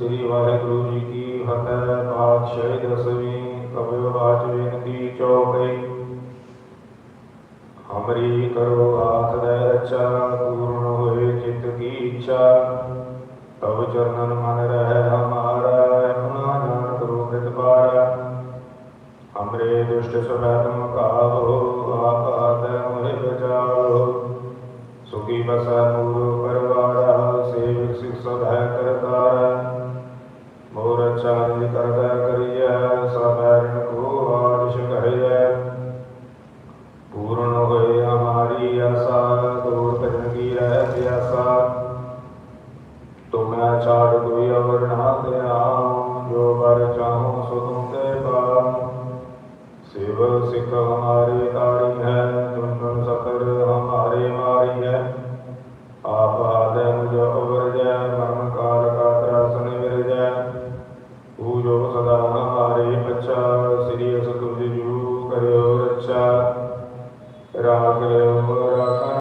ਸ੍ਰੀ ਵਾਹਿਗੁਰੂ ਜੀ ਕੀ ਫਤਿਹ। ਪਾਤਸ਼ਾਹੀ ਦਸਵੀਂ ਕਬਿਰ ਬਾਚ ਬੇਨਤੀ ਚੌਪਈ। ਹਮਰੀ ਕਰੋ ਆਖ ਦੇ ਰਚਾ, ਪੂਰਨ ਹੋਏ ਚਿਤ ਕੀ ਇੱਛਾ। ਤਬ ਚਰਨਨ ਮਨ ਰਹਿ ਹਮਾਰਾ ਆਪਣਾ ਜਾਨ ਕਰੋ ਪ੍ਰਤਪਾਰਾ ਹਮਰੇ ਦੁਸ਼ਟ ਸਵੈ ਤੁਮ ਕਾਹੋ ਆਪ ਆਦੈ ਮੋਹਿ ਬਚਾਓ ਸੁਖੀ ਬਸੈ ਮੂਰ ਪਰਵਾਰਾ ऐसा तुम्हें चाड़ कोई और नहाते आऊँ जो बर चाहूँ सो तुमके पाऊँ शिव सिख हमारी तारी है झुंझुन सकर हमारी मारी है। आप आदे मुझे उबर जय, मर्म काल का त्रासन मिल जय। पूजो सदा हमारी बच्चा श्री सतुज जू करो रक्षा अच्छा। राख